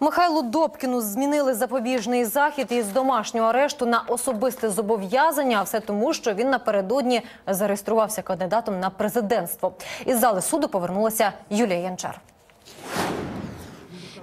Михайлу Добкіну змінили запобіжний захід із домашнього арешту на особисте зобов'язання. А все тому, що він напередодні зареєструвався кандидатом на президентство. Із зали суду повернулася Юлія Янчар.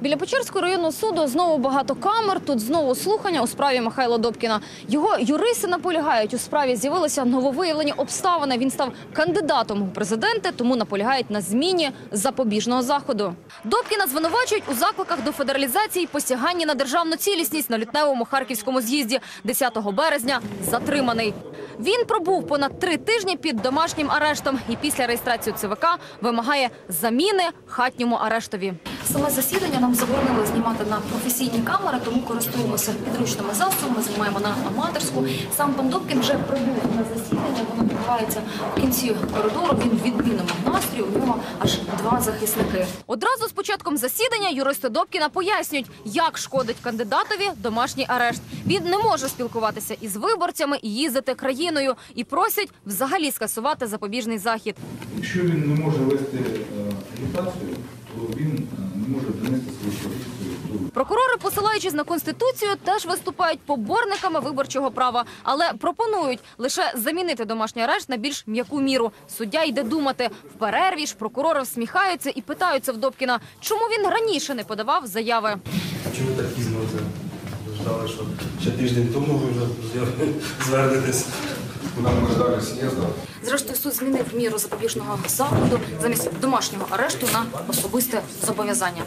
Біля Печерського районного суду знову багато камер. Тут знову слухання у справі Михайла Добкіна. Його юристи наполягають, у справі з'явилися нововиявлені обставини. Він став кандидатом у президенти, тому наполягають на зміні запобіжного заходу. Добкіна звинувачують у закликах до федералізації і посяганні на державну цілісність на лютневому харківському з'їзді 10 березня. Затриманий. Він пробув понад три тижні під домашнім арештом і після реєстрації ЦВК вимагає заміни хатньому арештові. Саме засідання нам заборонили знімати на професійні камери, тому користуємося підручними засобами, знімаємо на аматорську. Сам пан Добкін вже прибув на засідання. Воно відбувається в кінці коридору. Він в відмінному настрій. У нього аж два захисники. Одразу з початком засідання юристи Добкіна пояснюють, як шкодить кандидатові домашній арешт. Він не може спілкуватися із виборцями і їздити країною, і просять взагалі скасувати запобіжний захід. Якщо він не може вести е, агітацію, то він е, не може донести свою політику до Прокурори, посилаючись на конституцію, теж виступають поборниками виборчого права, але пропонують лише замінити домашній арешт на більш м'яку міру. Суддя йде думати. В перерві ж прокурори всміхаються і питаються в Добкіна, чому він раніше не подавав заяви. Чому так пізно це? Ждали, що ще тиждень тому ви вже звернетесь. Ми далі з'їзду? Зрештою, суд змінив міру запобіжного заходу замість домашнього арешту на особисте зобов'язання.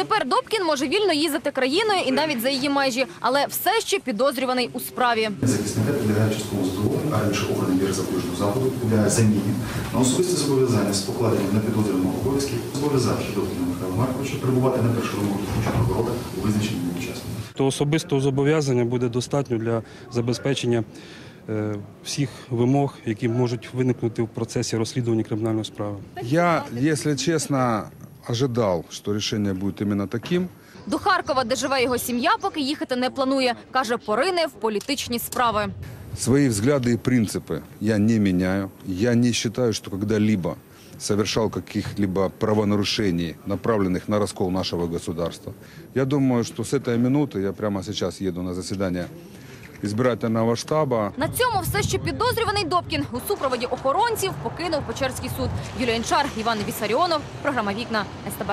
Тепер Добкін може вільно їздити країною і навіть за її межі, але все ще підозрюваний у справі. Захисника підлягає частково задоволенню, а інше обраний міри запобіжного заходу підлягає заміні на особисте зобов'язання з покладенням на підозрюваного обов'язків зобов'язавши Добкіна Михайла Марковича перебувати на першому року службового прокурора у визначеному часу. То особистого зобов'язання буде достатньо для забезпечення е, всіх вимог, які можуть виникнути в процесі розслідування кримінальної справи. Я, если честно, ожидал, что решение будет именно таким. До Харкова, де живе його сім'я, поки їхати не планує. Каже, порине в політичні справи. Свои взгляды и принципы я не меняю. Я не считаю, что когда-либо совершал каких-либо правонарушений, направленных на раскол нашего государства. Я думаю, что с этой минуты я прямо сейчас еду на заседание избирательного штаба. На цьому все ще підозрюваний Добкін у супроводі охоронців покинув Печерський суд. Юлія Інчар, Іван Вісаріонов, програма Вікна СТБ.